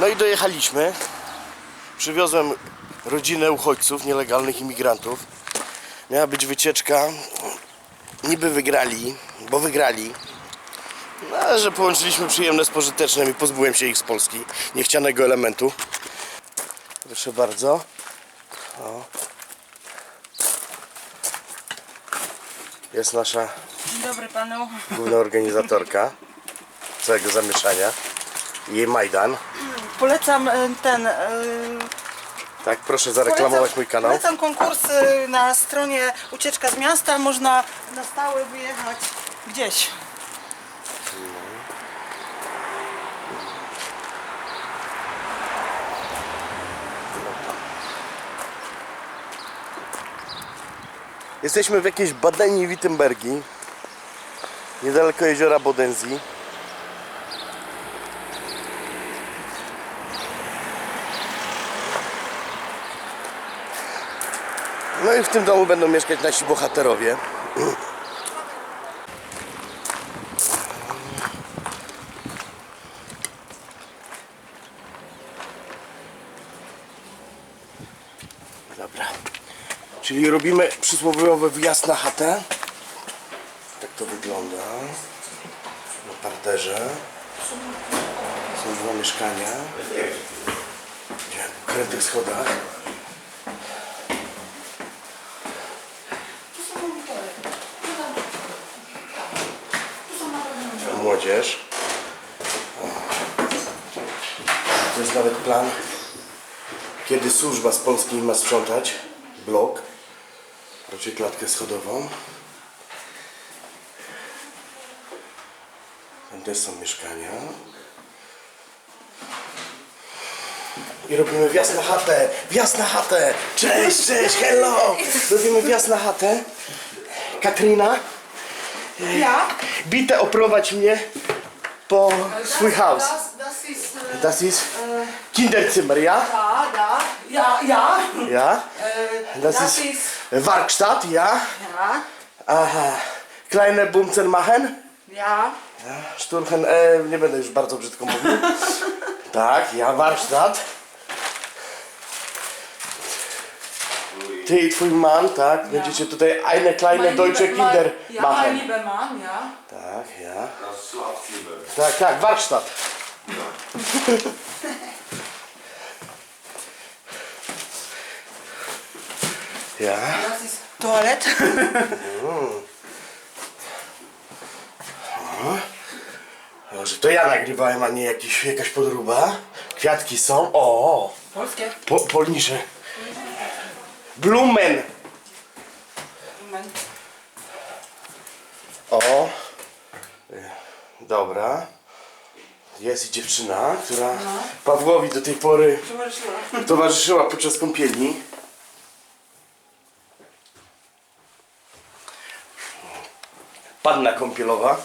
No i dojechaliśmy. Przywiozłem rodzinę uchodźców, nielegalnych imigrantów. Miała być wycieczka. Niby wygrali, bo wygrali. No, ale że połączyliśmy przyjemne z pożytecznym i pozbyłem się ich z Polski. Niechcianego elementu. Proszę bardzo. O. Jest nasza dobry panu. główna organizatorka całego zamieszania. Jej Majdan. Polecam e, ten. e, Tak, proszę zareklamować polecam- mój kanał. Polecam konkursy na stronie Ucieczka z miasta. Można na stałe wyjechać gdzieś. Jesteśmy w jakiejś Badeni Wittenbergi, niedaleko jeziora Bodensee. No i w tym domu będą mieszkać nasi bohaterowie. Dobra. Czyli robimy przysłowiowy wjazd na chatę. Tak to wygląda. Na parterze. Są dwa mieszkania. Gdzie? W krętych schodach. Młodzież. To jest nawet plan, kiedy służba z Polski ma sprzątać blok, raczej klatkę schodową. Tam są mieszkania. I robimy wjazd na chatę! Wjazd na chatę! Cześć, cześć, hello! Robimy wjazd na chatę. Katrina, Ja? bitte oprowadź mnie po swój house. Das, das ist. äh, Das ist Kinderzimmer, ja? Da, da. Ja, ja. Ja. Äh, Das, ist. Werkstatt, ja? Ja, Aha. Kleine Bumsen machen? ja. Ja, Szturchen, e, nie będę już bardzo brzydko mówił. tak, ja, warsztat. Ty i twój man, tak? Będziecie tutaj eine kleine Mein deutsche lieber- Kinder Ja, mein machen. lieber Mann, ja. Tak, ja. Das. Tak, tak, warsztat. ja. Das ist Toilette. Może to ja nagrywałem, a nie jakiś, jakaś podróba. Kwiatki są. O! Polskie. Po, polnicze. Blumen. Moment. O. Y, Dobra. Jest i dziewczyna, która Pawłowi do tej pory Towarzyszyła. towarzyszyła podczas kąpieli. Panna kąpielowa.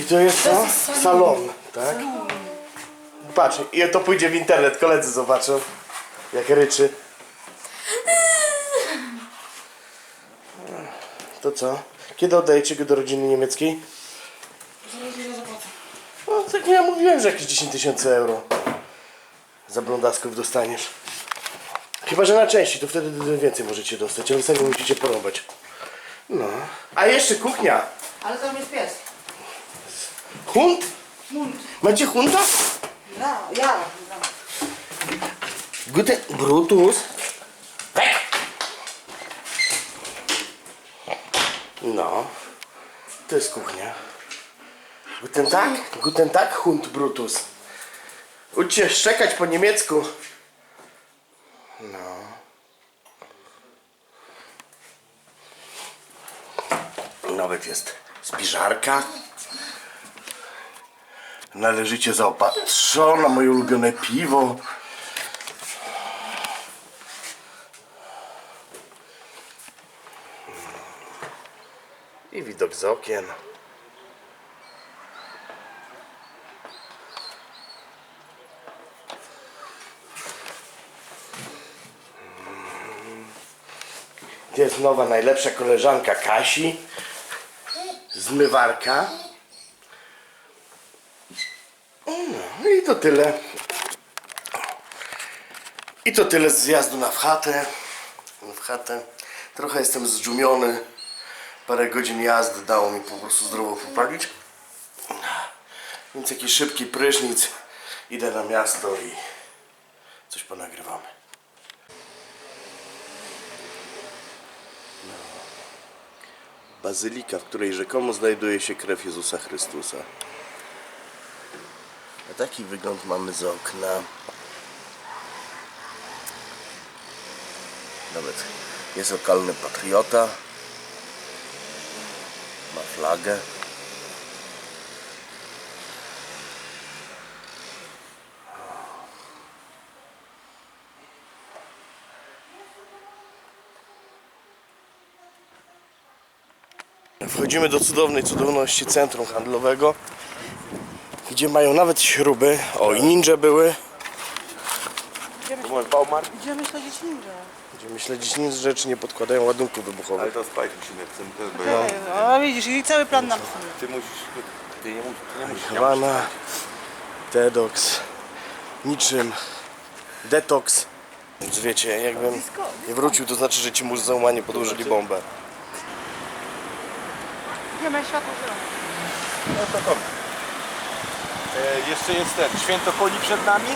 I to jest to? Salon, tak? Patrz, i to pójdzie w internet, koledzy zobaczą, jak ryczy. To co? Kiedy oddajecie go do rodziny niemieckiej? Zaraz ile zapłacę. No, tak ja mówiłem, że jakieś 10 tysięcy euro za blondasków dostaniesz. Chyba, że na części, to wtedy więcej możecie dostać, ale sami musicie porąbać. No. A jeszcze kuchnia. Ale tam jest pies. Hund? Hund. Macie hunda? Ja, ja. Guten Brutus. No. To jest kuchnia. Guten Tag? Guten Tag, Hund Brutus. Ucz się szczekać po niemiecku. No. Nawet jest spiżarka. Należycie zaopatrzona, moje ulubione piwo. I widok z okien. Jest nowa, najlepsza koleżanka Kasi? Zmywarka. No i to tyle. I to tyle z zjazdu na wchatę. Chatę. Trochę jestem zdumiony. Parę godzin jazdy dało mi po prostu zdrowo poprawić. Więc jakiś szybki prysznic. Idę na miasto i coś ponagrywamy. No. Bazylika, w której rzekomo znajduje się krew Jezusa Chrystusa. A taki wygląd mamy z okna. Nawet jest lokalny patriota. Flagę. Wchodzimy do cudownej cudowności centrum handlowego, gdzie mają nawet śruby. O, i ninja były. Idziemy, Mój Baumarkt, idziemy śledzić ninja. Będziemy śledzić nic z rzeczy nie podkładają ładunków wybuchowych. ale to Spike musimy, chcemy też, bo ja, O, widzisz, i cały plan nam ty musisz, ty nie musisz, ty nie musisz. Havana, Dedox, niczym, Detox. Więc wiecie, jakbym nie wrócił, to znaczy, że ci muzeumanie podłożyli bombę. Nie ma światło zielone. No to. E, jeszcze jest ten, święto koni przed nami.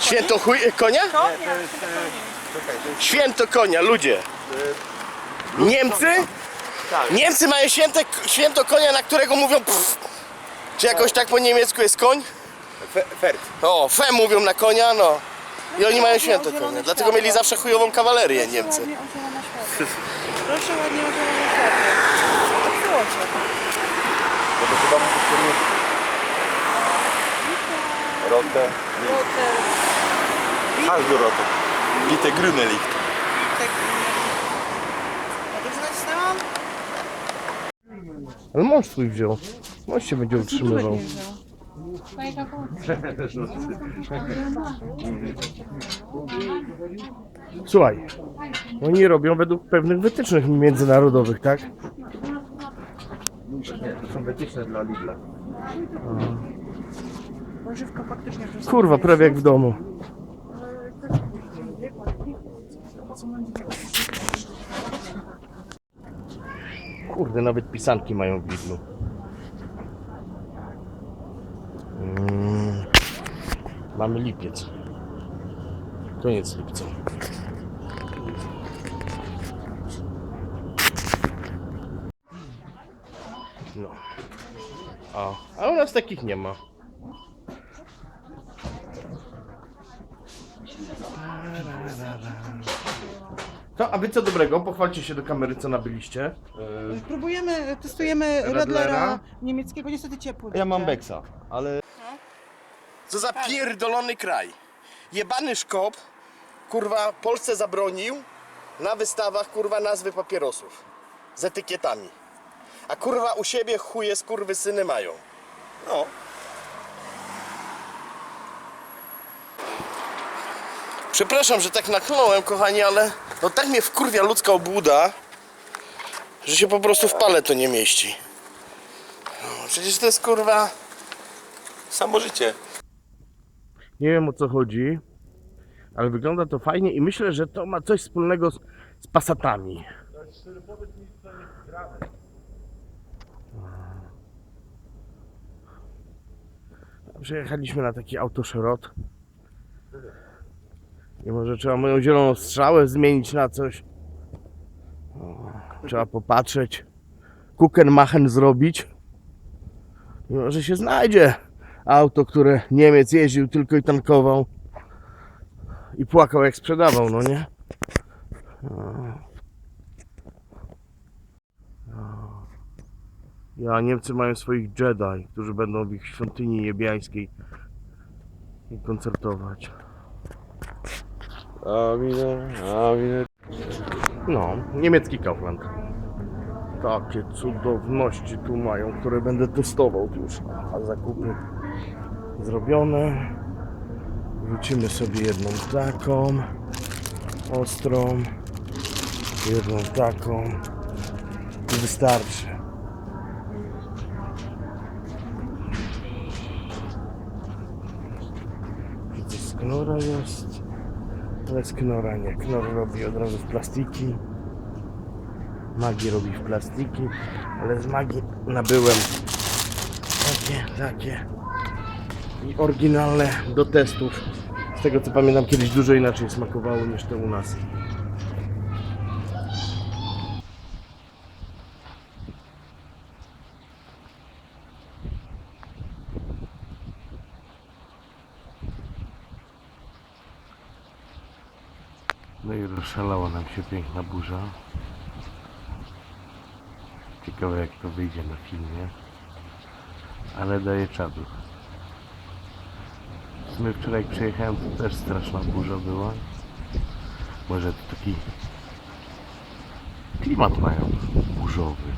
Święto chuj, konia? To? Nie, to jest, e, czekaj, to jest, Święto konia, ludzie. Niemcy? tak, Niemcy mają święte, święto konia, na którego mówią pff. Czy jakoś tak po niemiecku jest koń? fe, fert. O, fe mówią na konia, no. I oni mają święto konia. Dlatego mieli zawsze chujową kawalerię Niemcy. Światło. Proszę ładnie ozielone światło. Popsuło cię. Bo to chyba musisz poruszyć. Rotę. Rotę. Licht. A dobrze nacisnęłam? Ale mąż swój wziął. Mąż się będzie utrzymywał. Słuchaj, oni robią według pewnych wytycznych międzynarodowych, tak? To są wytyczne dla Lidla. Kurwa, prawie jak w domu. Kurde, nawet pisanki mają w Lidlu. Mm. Mamy lipiec. Koniec lipca. No. A, a u nas takich nie ma. To, a wy co dobrego? Pochwalcie się do kamery, co nabyliście. Próbujemy, testujemy Radlera. Radlera niemieckiego, niestety ciepły. Ja mam. Beksa, ale Co za pierdolony kraj. Jebany szkop, kurwa, Polsce zabronił na wystawach, kurwa, nazwy papierosów. Z etykietami. A kurwa u siebie chuje skurwy syny mają. No. Przepraszam, że tak nakląłem, kochani, ale no tak mnie wkurwia ludzka obłuda, że się po prostu w pale to nie mieści. No, przecież to jest kurwa... samo życie. Nie wiem o co chodzi, ale wygląda to fajnie i myślę, że to ma coś wspólnego z, z pasatami. Przyjechaliśmy na taki autoszerot. I może trzeba moją zieloną strzałę zmienić na coś. O, Trzeba popatrzeć. Kuchenmachen zrobić. I może się znajdzie auto, które Niemiec jeździł tylko i tankował i płakał jak sprzedawał, no nie? Ja, Niemcy mają swoich Jedi, którzy będą w ich świątyni niebiańskiej koncertować. Aminę, aminę. No, niemiecki Kaufland. Takie cudowności tu mają, które będę testował już. A zakupy zrobione. Wrócimy sobie jedną taką, ostrą, jedną taką i wystarczy. Knora jest. Z Knora nie. Knor robi od razu w plastiki. Magii robi w plastiki. Ale z magii nabyłem takie, takie. I oryginalne do testów. Z tego co pamiętam kiedyś dużo inaczej smakowało niż to u nas. No i rozszalała nam się piękna burza. Ciekawe jak to wyjdzie na filmie. Ale daje czadu. W sumie wczoraj jak przyjechałem to też straszna burza była. Może to taki klimat mają burzowy.